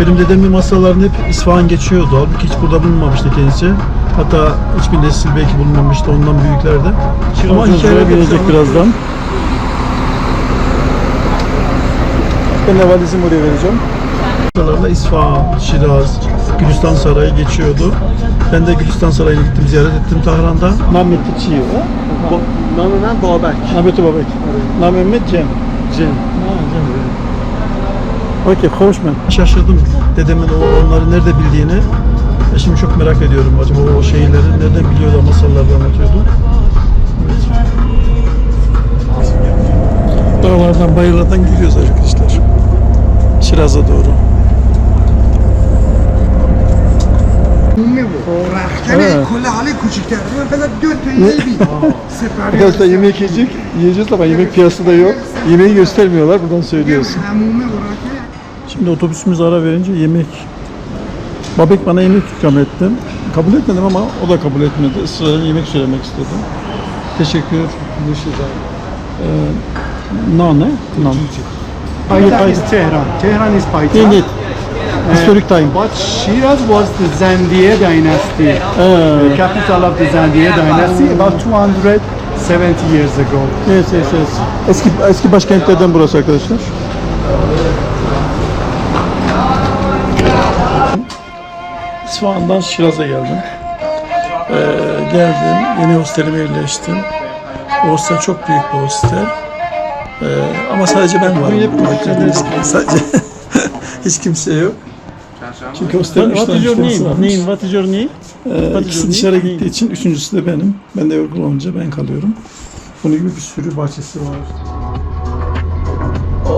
Benim dedemin masalarında hep İsfahan geçiyordu. Halbuki hiç burada bulunmamıştı kendisi. Hatta hiçbir nesil belki bulunmamıştı ondan büyüklerde. Ama hikayeler gelecek birazdan. Ben de valizimi oraya vereceğim. Masalarında İsfahan, Şiraz, Gülistan Sarayı geçiyordu. Ben de Gülistan Sarayı'na gittim, ziyaret ettim Tahran'da. Mehmet Çiğ. Namına Babak. Mehmet Babek. Mehmet Cem. Cem. Okey, hoş ben. Şaşırdım dedemin onları nerede bildiğini. E, şimdi çok merak ediyorum acaba o şeyleri nereden biliyorlar masallarda anlatıyordu. Evet. Dağlardan, bayırlardan gidiyoruz arkadaşlar. Şiraz'a doğru. Arkadaşlar yemek yiyecek, yiyeceğiz ama yemek piyasada yok. Yemeği gösteriyorlar, buradan söylüyorsun. Şimdi otobüsümüz ara verince yemek Babek bana yemek ikram etti. Kabul etmedim ama o da kabul etmedi. Israrla yemek söylemek istedi. Teşekkür. Ee, nane? Nan. Hayır, hayır. is Tehran. Tehran is Payta. Evet. Ee, Historic time. But Shiraz was the Zandiye dynasty. Ee. The capital of the Zandiye dynasty about 270 years ago. Evet, evet, evet. Eski, eski başkentlerden burası arkadaşlar. Ee, İsfahan'dan Şiraz'a geldim. Ee, geldim, yeni hostelime yerleştim. O hostel çok büyük bir hostel. Ee, ama sadece ben varım. sadece hiç kimse yok. Çünkü hostelin üç tane müşterisi name? varmış. What is your name? Ee, ikisi dışarı name? gittiği için üçüncüsü de benim. Ben de yorgun olunca ben kalıyorum. Bunun gibi bir sürü bahçesi var.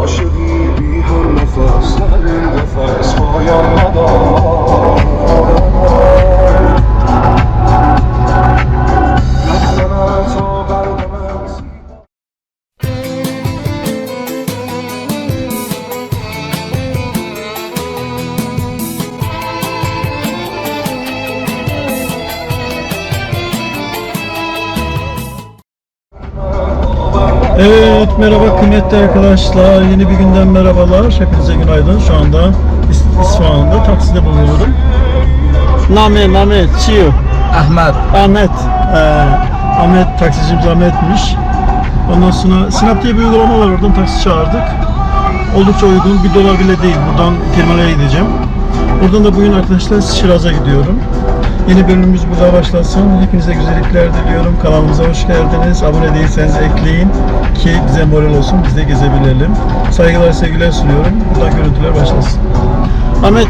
Aşığı bir her her nefes, hayal Evet merhaba kıymetli arkadaşlar. Yeni bir günden merhabalar. Hepinize günaydın. Şu anda İs- İsfahan'da takside bulunuyorum. Name, Name, Çiyo. Ahmet. Ahmet. Ee, Ahmet taksicimiz Ahmet'miş. Ondan sonra Sinap diye bir uygulama var. Oradan taksi çağırdık. Oldukça uygun. Bir dolar bile değil. Buradan terminale gideceğim. Buradan da bugün arkadaşlar Şiraz'a gidiyorum. Yeni bölümümüz burada başlasın. Hepinize güzellikler diliyorum. Kanalımıza hoş geldiniz. Abone değilseniz ekleyin ki bize moral olsun. Biz de gezebilelim. Saygılar, sevgiler sunuyorum. Buradan görüntüler başlasın. Ahmet,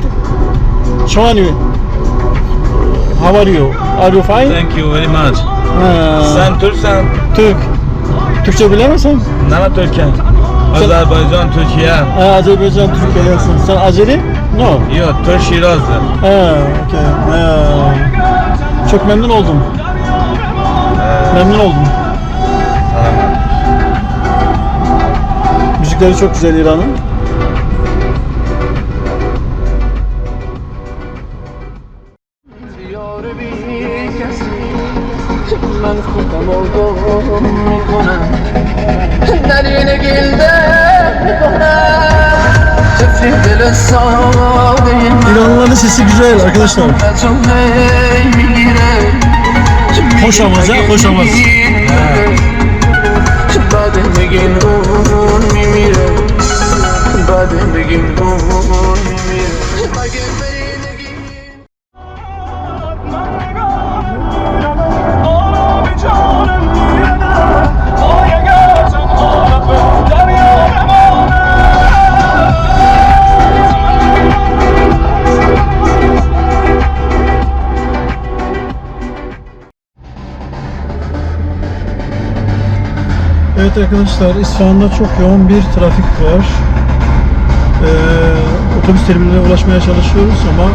are you? How are you? Are you fine? Thank you very much. Ha, Sen Türksen, Türk. Türkçe bilir misin? ne Türkçe? Azerbaycan, Türkiye. Ha, Azerbaycan Türkiye'densin. Sen Azeri? No. Yok, Türk Şiraz'dır. Ha, okay. Ha. Çok memnun oldum. Memnun oldum. Müzikleri çok güzel İran'ın. یار بی کسی من خودم آگاه میکنم در این گلده میکنم İranlıların sesi güzel arkadaşlar. از اون هی میگیره Hoş avaz ha, hoş avaz. بعد میگین اون میمیره بعد میگین اون Evet arkadaşlar İsfahan'da çok yoğun bir trafik var. Ee, otobüs terminaline ulaşmaya çalışıyoruz ama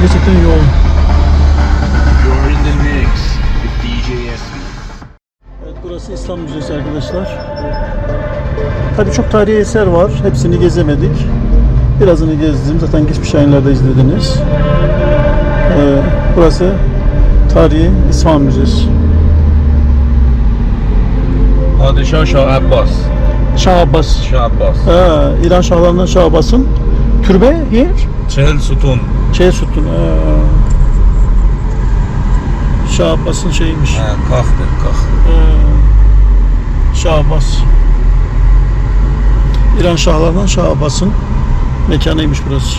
gerçekten yoğun. You're in the mix with DJ SB. Evet burası İslam Müzesi arkadaşlar. Tabii çok tarihi eser var. Hepsini gezemedik. Birazını gezdim. Zaten geçmiş yayınlarda izlediniz. Ee, burası tarihi İsfahan Müzesi. Padişah Şah Abbas. Şah Abbas. Şah Abbas. Ha, İran Şahlarından Şah Abbas'ın Türbe here? Çel sütun. Şey sütun. Ee, Şah Abbas'ın şeyiymiş. Ha, kalktı, kalk. Ee, Şah Abbas. İran Şahlarından Şah Abbas'ın mekanıymış burası.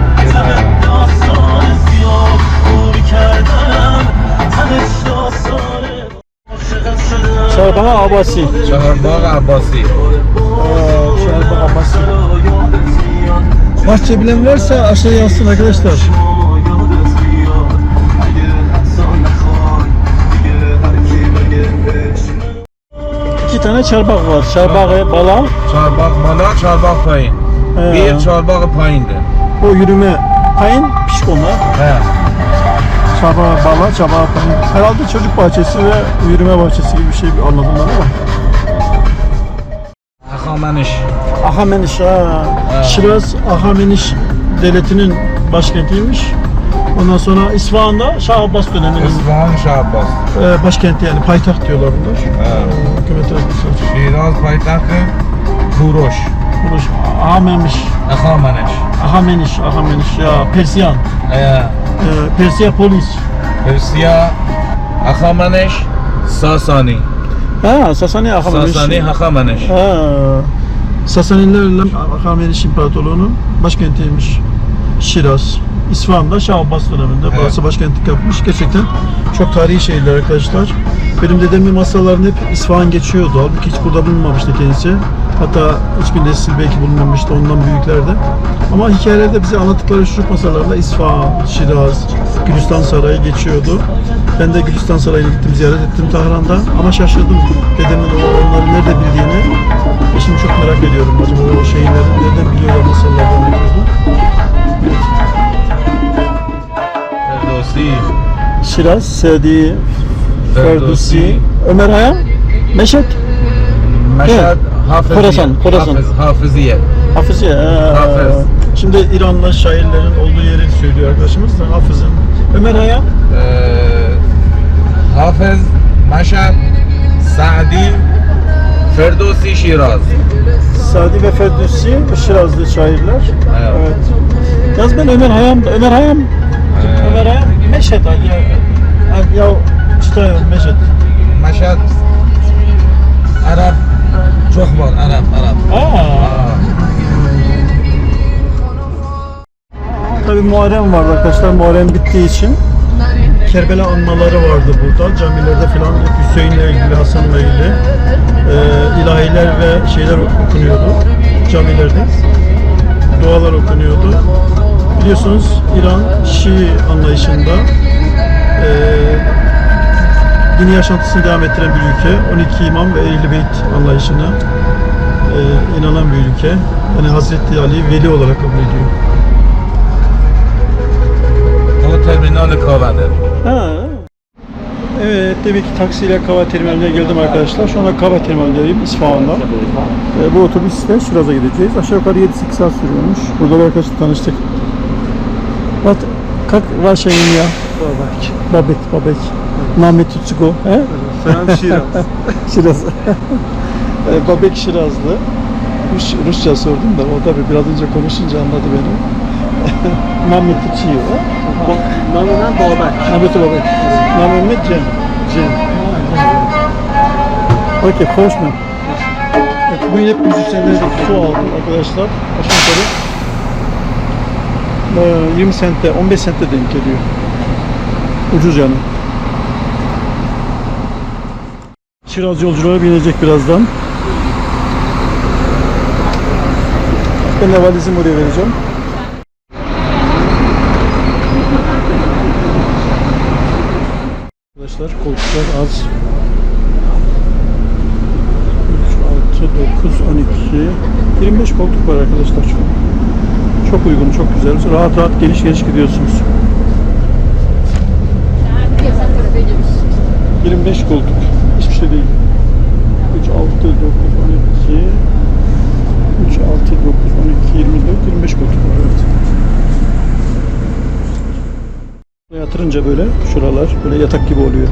چهارباغ عباسی چهارباغ عباسی Çorba abası. Bahçe bilen varsa aşağıya yazsın arkadaşlar. İki tane çarbak var. Çarbak balam. Çarbak balam, çarbak payın. He. Bir çarbak payındı. O yürüme payın pişik onlar. He. Çarbağı bala, çarbağı payın. Herhalde çocuk bahçesi ve yürüme bahçesi gibi bir şey anladım ben ama. Ahameniş. Ahameniş ha. Şiraz Ahameniş devletinin başkentiymiş. Ondan sonra İsfahan'da Şah Abbas döneminin İsfahan Şahbaz. e, başkenti yani payitaht diyorlar bunlar. Evet. Hükümet arkadaşlar. Şiraz payitahtı Kuroş. Burası Ahameniş, Ahameniş. Ahameniş, Ahameniş ya Persiyan. He. E, Persiya polis. Persiya Ahameniş. Sasani. Ha, Sasani Ahameniş. Sasani Ahameniş. Ha, Sasanilerle Ahameniş İmparatorluğu'nun başkentiymiş. Şiraz. İsfahan'da Şah Abbas döneminde Evet. burası başkentlik yapmış. Gerçekten çok tarihi şehirler arkadaşlar. Benim dedemin masalarında hep İsfahan geçiyordu. Halbuki hiç burada bulunmamıştı kendisi. Hatta hiçbir nesil belki bulunmamıştı ondan büyüklerde. Ama hikayelerde bize anlattıkları çocuk masalarında İsfahan, Şiraz, Gülistan Sarayı geçiyordu. Ben de Gülistan Sarayı'na gittim, ziyaret ettim Tahran'da. Ama şaşırdım dedemin o- onları nerede bildiğini. E şimdi çok merak ediyorum acaba o şeyleri nereden biliyorlar masallardan ne diyordu. Ferdowsi. Şiraz, Sedi, Ferdowsi. Ömer Hayam, Meşet, Meşhad Hafıziye. Khorasan, Khorasan. Hafız, Hafıziye. Hafız ya. ee, Hafız. Şimdi İranlı şairlerin olduğu yeri söylüyor arkadaşımız da Hafız'ın. Ömer Hayam, Ee, Hafız, Meşhad, Sa'di, Ferdowsi, Şiraz. Sadi ve Ferdusi Şirazlı şairler. Evet. Evet. Yaz ben Ömer Hayam, Ömer Hayam, Ömer Hayam, Meşet ya. Ya, işte Meşet. Meşhad, Arap, çok var Arap, Arap. Aa. Aa. Tabii Muharrem vardı arkadaşlar. Muharrem bittiği için Kerbela anmaları vardı burada. Camilerde falan hep Hüseyin'le ilgili, Hasan'la ilgili e, ilahiler ve şeyler okunuyordu camilerde. Dualar okunuyordu. Biliyorsunuz İran Şii anlayışında dini yaşantısını devam ettiren bir ülke. 12 imam ve Ehl-i Beyt anlayışına e, inanan bir ülke. Yani Hazreti Ali'yi veli olarak kabul ediyor. Bunu terminali kavade. Ha. Evet, demek ki taksiyle Kava Terminali'ne geldim arkadaşlar. Şu anda Kava Terminali'ndeyim İsfahan'da. E, bu otobüsle Şiraz'a gideceğiz. Aşağı yukarı 7-8 saat sürüyormuş. Burada bir arkadaşla tanıştık. Bak, kalk var şeyin ya. Babek. Babek, Babek. Name Tutsuko. He? Sen Şiraz. Şiraz. Ee, Babek Şirazlı. Rus, Rusça sordum da o tabii biraz önce konuşunca anladı beni. Name Tutsuko. Namına Babek. Name Babek. Name Cem. Cem. Okey, hoş mu? Evet, bugün hep müzisyenlerden su aldım arkadaşlar. Aşağı yukarı e, 20 sente, 15 sente denk geliyor. Ucuz yani. Şiraz yolcuları binecek birazdan. Ben de valizimi oraya vereceğim. Arkadaşlar. Koltuklar az. 3, 6, 9, 12, 25 koltuk var arkadaşlar. Çok, çok uygun, çok güzel. Rahat rahat geniş geniş gidiyorsunuz. 25 koltuk. Hiçbir şey değil. 3, 6, 9, 12, 3, 6, 9, 12, 24, 25 koltuk var. Evet. Yatırınca böyle şuralar böyle yatak gibi oluyor.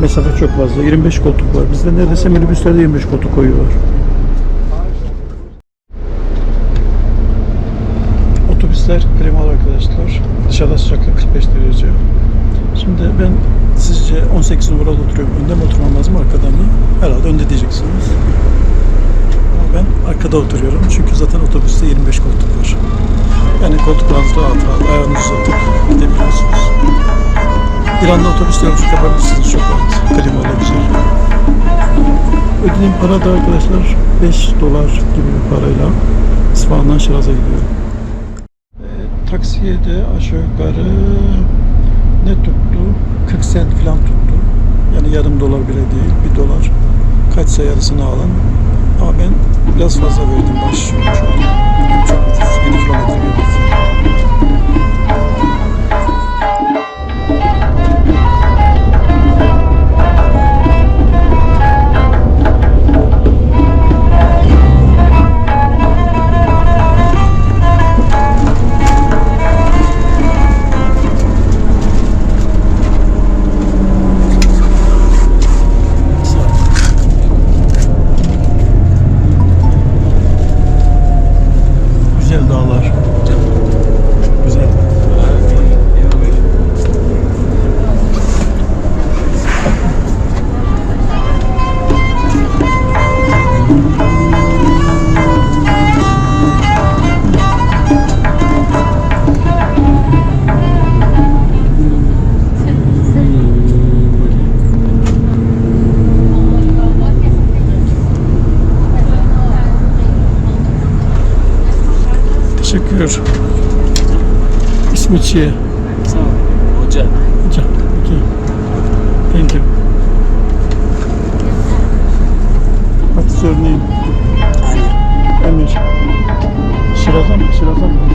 Mesafe çok fazla. 25 koltuk var. Bizde neredeyse minibüslerde 25 koltuk koyuyorlar. Otobüsler klimalı arkadaşlar. Dışarıda sıcaklık 45 derece. Şimdi ben sizce 18 numarada oturuyorum. Önde mi oturmam lazım arkada mı? Herhalde önde diyeceksiniz. Ama ben arkada oturuyorum. Çünkü zaten otobüste 25 koltuk var. Yani koltuklarınızda rahat rahat ayağınızı uzatıp gidebiliyorsunuz. İran'da otobüste yolculuk yapabilirsiniz çok rahat. Klimalı güzel. Ödediğim para da arkadaşlar 5 dolar gibi bir parayla İsfahan'dan Şiraz'a gidiyorum. E, taksiye de aşağı yukarı ne tuttu? 40 sent falan tuttu. Yani yarım dolar bile değil, bir dolar. Kaçsa yarısını alın. Ama ben biraz fazla verdim baş şu an. Çok ucuz. 7 kilometre geldik. Şiraz'a mı?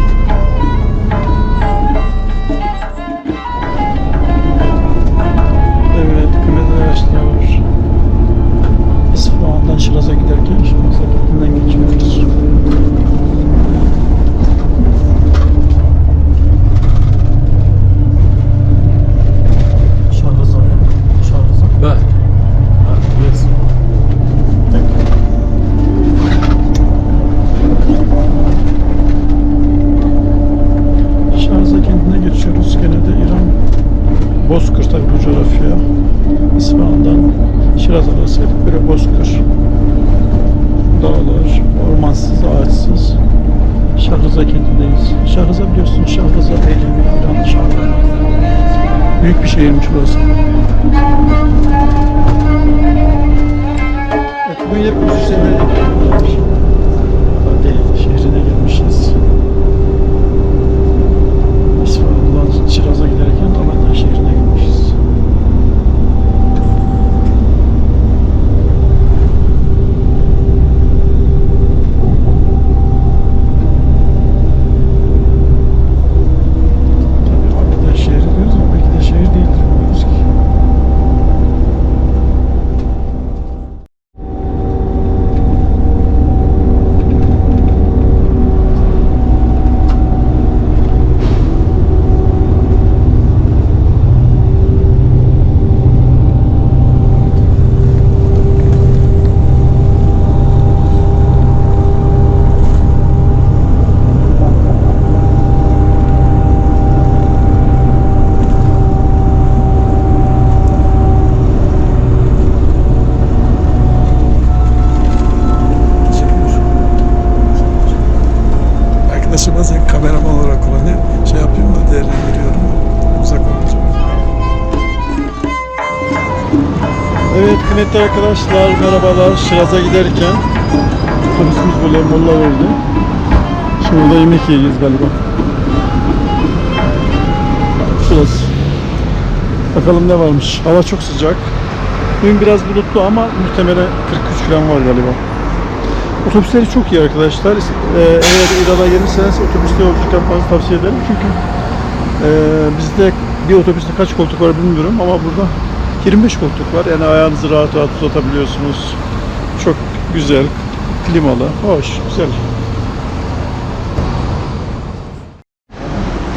Kıymetli arkadaşlar merhabalar. Şiraz'a giderken otobüsümüz böyle molla verdi. Şimdi burada yemek yiyeceğiz galiba. Şurası. Bakalım ne varmış. Hava çok sıcak. Bugün biraz bulutlu ama muhtemelen 43 falan var galiba. Otobüsleri çok iyi arkadaşlar. Ee, eğer İran'a gelirseniz otobüste yolculuk yapmanızı tavsiye ederim. Çünkü e, bizde bir otobüste kaç koltuk var bilmiyorum ama burada 25 koltuk var. Yani ayağınızı rahat rahat uzatabiliyorsunuz. Çok güzel, klimalı, hoş, güzel.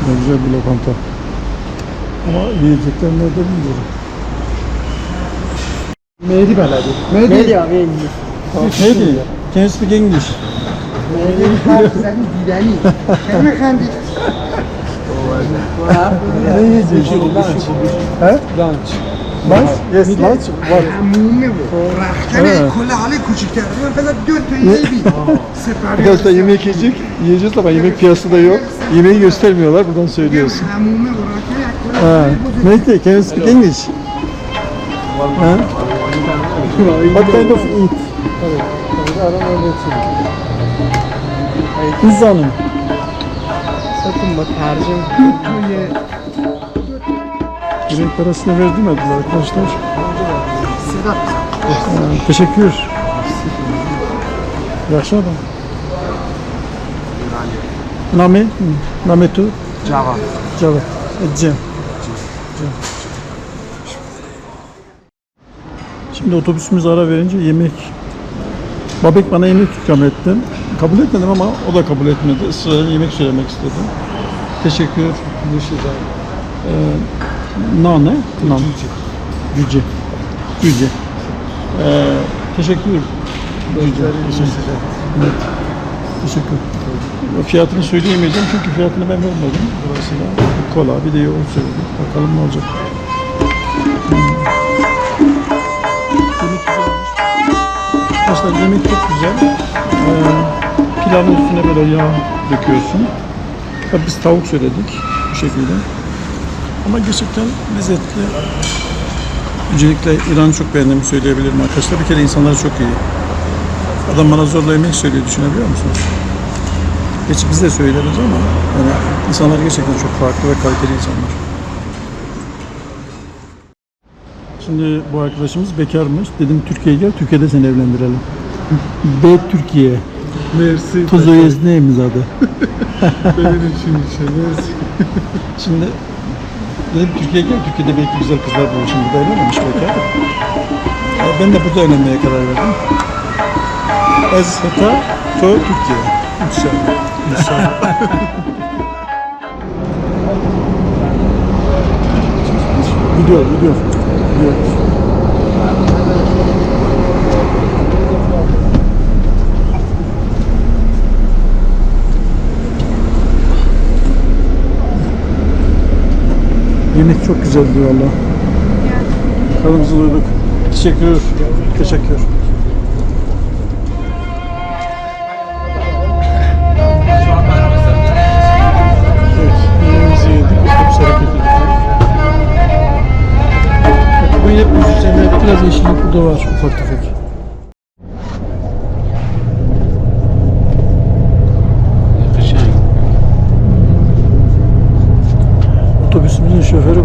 Ne güzel bir lokanta. Ama yiyecekler nerede bilmiyorum. Mehdi ben abi. Mehdi. Mehdi abi English. Mehdi. Can you speak English? Mehdi abi sen dileni. Kendi kendi. Ne yiyeceksin? Şey Lunch. Şey He? Lunch. What? عمومه بود رختن آه. کل حاله کوچیک‌تر من فقط دو تا یبی سپری Arkadaşlar yemek yiyecek. Yiyeceğiz ama yemek piyasada yok. Yemeği göstermiyorlar. Buradan söylüyorsun. عمومه بود رختن یک Ha. کل Neydi? Can you speak English? Ha? What kind of eat? Pizza hanım. Sakın bak tercih. Yemek parasını verdirmediler arkadaşlar. Sedat Ha, teşekkür. Yaxşı adam. Name? Name tu? Cava. Cavit. Cem. Şimdi otobüsümüz ara verince yemek Babek bana yemek ikram etti. Kabul etmedim ama o da kabul etmedi. Israrla yemek söylemek istedim. Teşekkür. Ee, nane? Nan. Cüce. Cüce. Ee, teşekkür. Cüce. Evet. Teşekkür. Fiyatını söyleyemeyeceğim çünkü fiyatını ben vermedim. Dolayısıyla kola bir de yoğurt söyledik. Bakalım ne olacak. Yemek güzelmiş. Arkadaşlar yemek çok güzel. Ee, pilavın üstüne böyle yağ döküyorsun. Biz tavuk söyledik bu şekilde. Ama gerçekten lezzetli. Öncelikle İran'ı çok beğendiğimi söyleyebilirim arkadaşlar. Bir kere insanları çok iyi. Adam bana zorla yemek söylüyor düşünebiliyor musunuz? Gerçi biz de söyleriz ama yani insanlar gerçekten çok farklı ve kaliteli insanlar. Şimdi bu arkadaşımız bekarmış. Dedim Türkiye'ye gel, Türkiye'de seni evlendirelim. B Türkiye. Mersi. Tuzoyez neyimiz adı? Benim için içiniz. Şimdi dedim Türkiye'ye gel, Türkiye'de belki güzel kızlar bulur. Şimdi burada evlenmemiş bekar. Ya Ben de burada evlenmeye karar verdim. Ez hata to Türkiye. İnşallah. İnşallah. gidiyor, gidiyor. Gidiyor. Yemek çok güzeldi valla. Tadımızı duyduk. Teşekkür. Teşekkür. Biraz yeşillik burada var ufak tefek.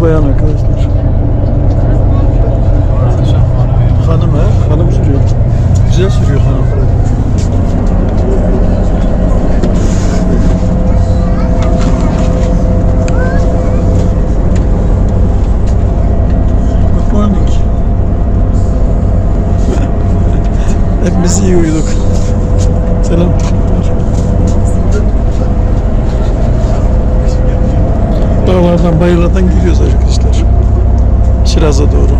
Otobüsümüzün şoförü bayan arkadaşlar. Hanım ha? Hanım sürüyor. Güzel sürüyor hanım. Good morning. Hepimiz iyi uyuduk. Selam. Dağlardan, bayırlardan gidiyoruz arkadaşlar. Şiraz'a doğru.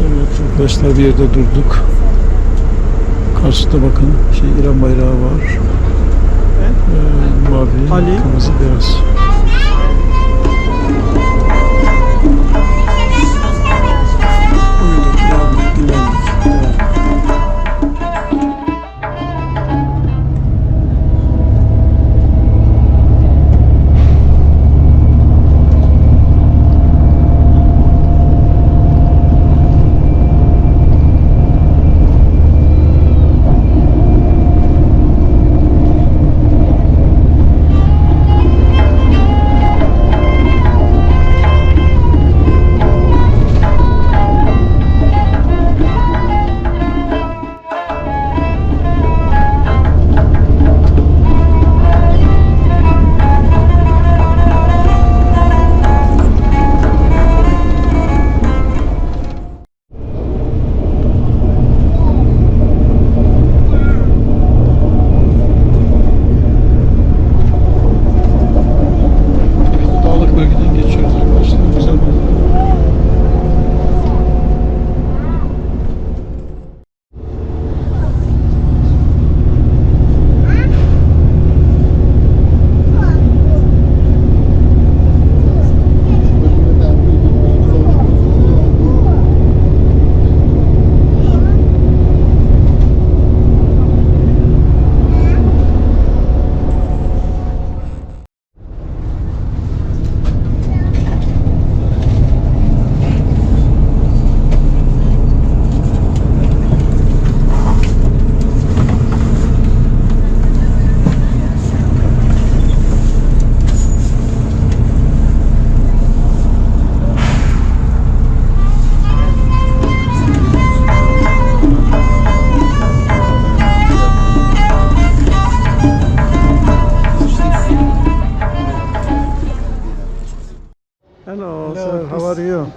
Evet arkadaşlar bir yerde durduk. Karşıda bakın şey İran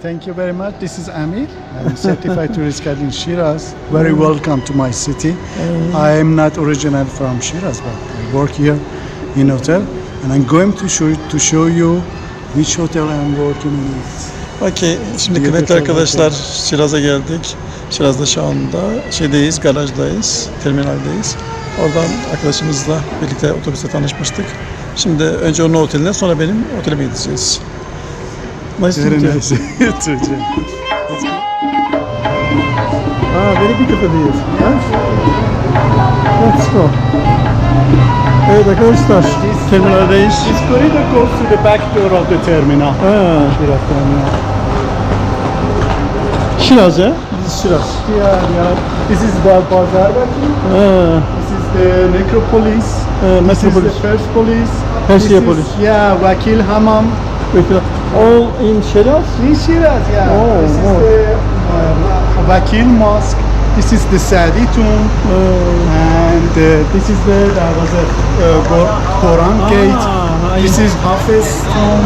Thank you very much. This is Amir. I'm certified tourist guide in Shiraz. Very welcome to my city. I am not original from Shiraz, but I work here in hotel, and I'm going to show to show you which hotel I'm working in. Okey. Şimdi kıymetli arkadaşlar. Şiraz'a geldik. Şiraz'da şu anda şeydeyiz, garajdayız, terminaldeyiz. Oradan arkadaşımızla birlikte otobüste tanışmıştık. Şimdi önce onun oteline sonra benim otelime gideceğiz. Nice to Very you. nice. Jim. Ah, very beautiful here. Yes. Let's go. Evet arkadaşlar, terminaldeyiz. This corridor goes to the back door of the terminal. Ha, Shiraz terminal. Şiraz ya. Biz Şiraz. Yeah, yeah. This is Ba- Bazar Bakri. Ha, This is the necropolis. e, This is the Persepolis. Persepolis. This is- Yeah, Vakil Hamam. All in Şiraz? In Shiraz, yeah. Oh, this is oh. the uh, Vakil Mosque. This is the Sadi tomb. And uh, this is the there was a uh, Qur- Quran gate. Ah, This is Hafiz tomb.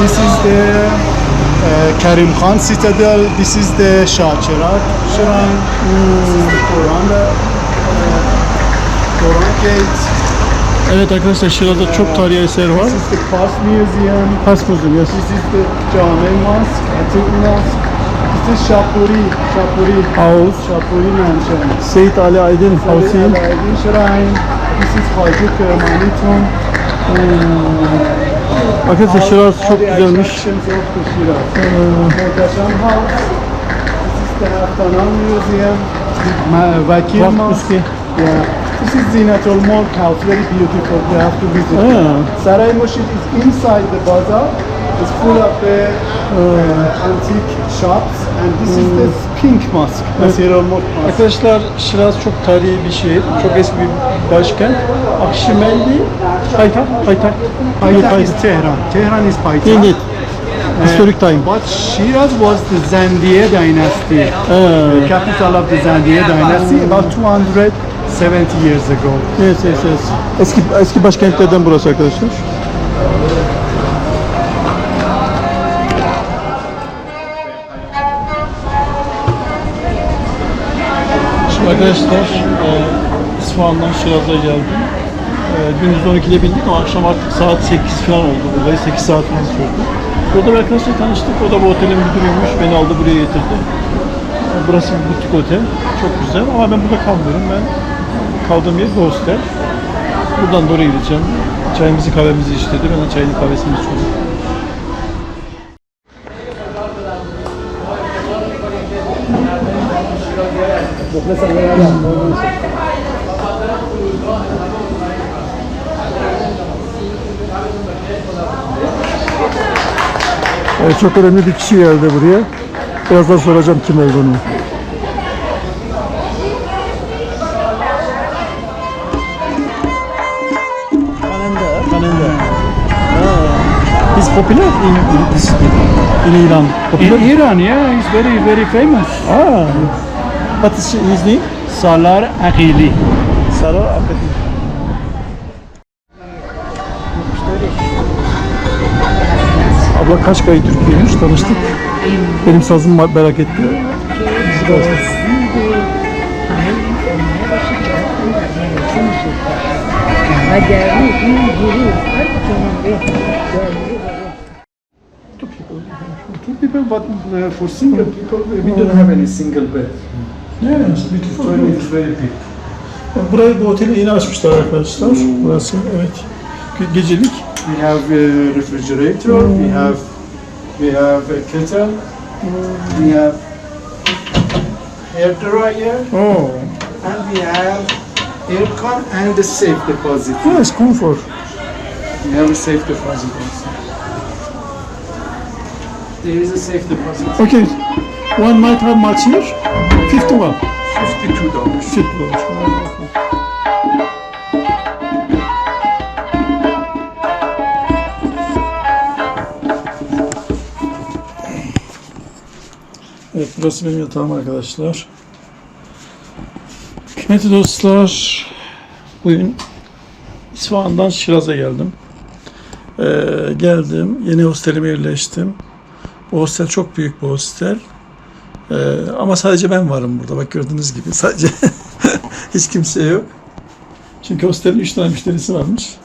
This is the uh, Karim Khan citadel. This is the Shah Cheragh shrine. This is the Quran, uh, Quran gate. Evet arkadaşlar Şiraz'da çok tarihi eser var. This is the Pars Museum. Pars Museum, yes. This is the Jame Mosque, Atik Mosque. This is Shapuri, Shapuri House. Shapuri Mansion. Seyit Ali Aydın Havsi. Aladdin Shrine. This is Haji Kermani Tomb. Arkadaşlar Şiraz çok güzelmiş. Shiraz. Muhtasham House. This is the Haftanan Museum. Bak Mosque. Yeah. This is Zinatul Mulk House, very beautiful. You have to visit. Ah. Saray Masjid is inside the bazaar. It's full of the uh, antique shops, and this is the pink mosque, Nasirul Mulk Mosque. Arkadaşlar Şiraz çok tarihi bir şehir. Çok eski bir başkent. Akşimendi payitaht. Payitaht. Payitaht is Tehran. Tehran is payitaht. Indeed. Historic time. But Shiraz was the Zandiye dynasty, Ah. the capital of the Zandiye dynasty, about 270 years ago. Yes, yes, yes. Eski eski başkentlerden burası arkadaşlar. Şimdi arkadaşlar e, İsfahan'dan Şiraz'a geldim. E, gündüz 12'de bindik ama akşam artık saat 8 falan oldu. Buradayı 8 saat falan sürdü. Burada bir arkadaşla tanıştık. O da bu otelin müdürüymüş. Beni aldı buraya getirdi. Burası bir butik otel. Çok güzel ama ben burada kalmıyorum. Ben kaldığım yer bir hostel. Buradan doğru gideceğim. Çayımızı kahvemizi içtirdi. Ben de çayını kahvesini içiyorum. Evet, çok önemli bir kişi geldi buraya. Birazdan soracağım kim olduğunu. He's popular in, in this in Iran. Popular. Iran, yeah, it's very, very famous. ah. What is his name? Salar Aqili. Sarar Akadi. Abla kaç kayı Türkiye'ymiş tanıştık. Benim sazım merak etti. Two people, but uh, for single people, we don't have any single bed. Yeah, it's beautiful. Toilet is very big. Burayı bu oteli yeni açmışlar arkadaşlar. Burası evet. Ge- Gecelik. We have a refrigerator, we have we have a kettle, we have hair dryer, Oh. and we have aircon and a safe deposit. Yes, comfort. We have a safe deposit also. There is a safe deposit. Okay. One night how much here? 51. Fifty-two dollars. 50 dollars. Evet burası benim yatağım arkadaşlar. Kıymetli dostlar, bugün İsfahan'dan Şiraz'a geldim. Ee, geldim, yeni hostelime yerleştim. Bu hostel çok büyük bir hostel. Ee, ama sadece ben varım burada. Bak gördüğünüz gibi sadece hiç kimse yok. Çünkü hostelin üç tane müşterisi varmış.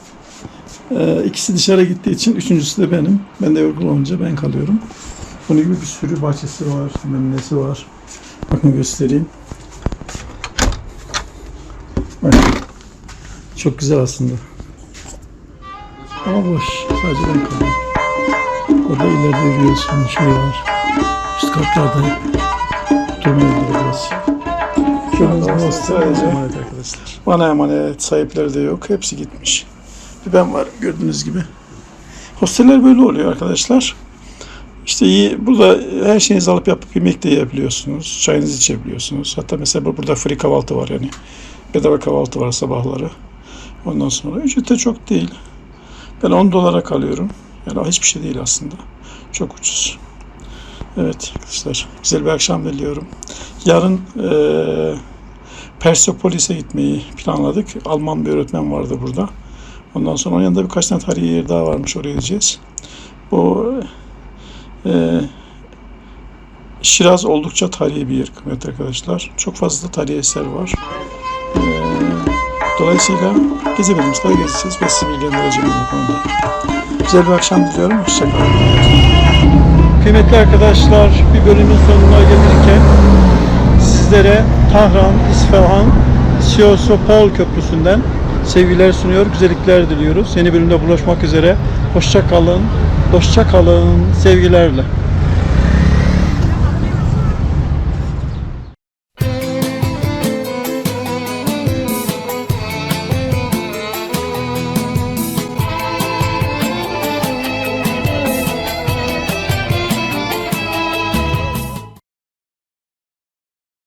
Ee, ikisi dışarı gittiği için üçüncüsü de benim. Ben de yorgun olunca ben kalıyorum. Bunun gibi bir sürü bahçesi var, bilmem nesi var. Bakın göstereyim. Bak. Çok güzel aslında. Ama boş. Sadece ben kalıyorum. Orada ileride yürüyorsun, şey var. Üst katlarda yeri burası. Gibi sadece emanet arkadaşlar. Bana emanet, sahipleri de yok. Hepsi gitmiş. Bir ben var gördüğünüz gibi. Hosteller böyle oluyor arkadaşlar. İşte iyi, burada her şeyinizi alıp yapıp yemek de yiyebiliyorsunuz. Çayınızı içebiliyorsunuz. Hatta mesela burada free kahvaltı var yani. Bedava kahvaltı var sabahları. Ondan sonra ücret de çok değil. Ben 10 dolara kalıyorum. Yani hiçbir şey değil aslında. Çok ucuz. Evet arkadaşlar güzel bir akşam diliyorum. Yarın eee Persepolis'e gitmeyi planladık. Alman bir öğretmen vardı burada. Ondan sonra onun yanında birkaç tane tarihi yer daha varmış. Oraya gideceğiz. Bu eee Şiraz oldukça tarihi bir yer kıymetli arkadaşlar. Çok fazla tarihi eser var. Eee, dolayısıyla gezemediğimiz kadar gezeceğiz ve sizi bilgilendireceğim bu konuda. Güzel bir akşam diliyorum. Hoşçakalın. Kıymetli arkadaşlar bir bölümün sonuna gelirken sizlere Tahran, İsfahan, Siyosopol Köprüsü'nden sevgiler sunuyor, güzellikler diliyoruz. Yeni bölümde buluşmak üzere. Hoşça kalın, hoşça kalın, sevgilerle.